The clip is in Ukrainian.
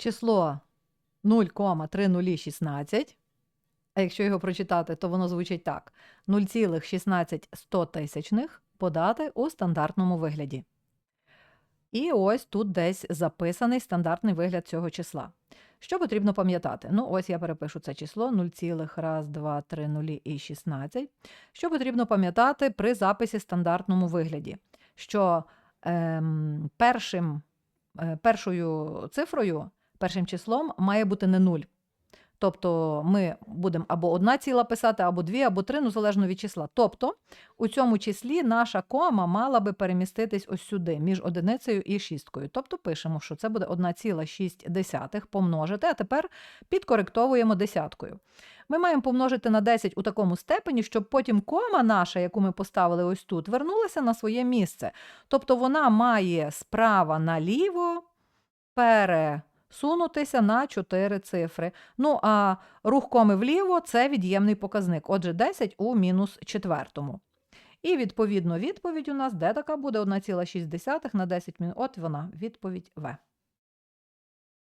число 0,3016. А якщо його прочитати, то воно звучить так: 0,16 подати у стандартному вигляді. І ось тут десь записаний стандартний вигляд цього числа. Що потрібно пам'ятати? Ну, ось я перепишу це число 0,1, і 16. Що потрібно пам'ятати при записі стандартному вигляді? Що ем, першим, е, першою цифрою, першим числом має бути не 0. Тобто ми будемо або одна ціла писати, або дві, або три, ну залежно від числа. Тобто у цьому числі наша кома мала би переміститись ось сюди, між одиницею і шісткою. Тобто пишемо, що це буде 1,6 помножити, а тепер підкоректовуємо десяткою. Ми маємо помножити на 10 у такому степені, щоб потім кома наша, яку ми поставили ось тут, вернулася на своє місце. Тобто вона має справа наліво пересунутися на 4 цифри. Ну а рух коми вліво це від'ємний показник. Отже, 10 у мінус четвертому. І відповідно відповідь у нас де така буде 1,6 на 10 мінус. От вона, відповідь В.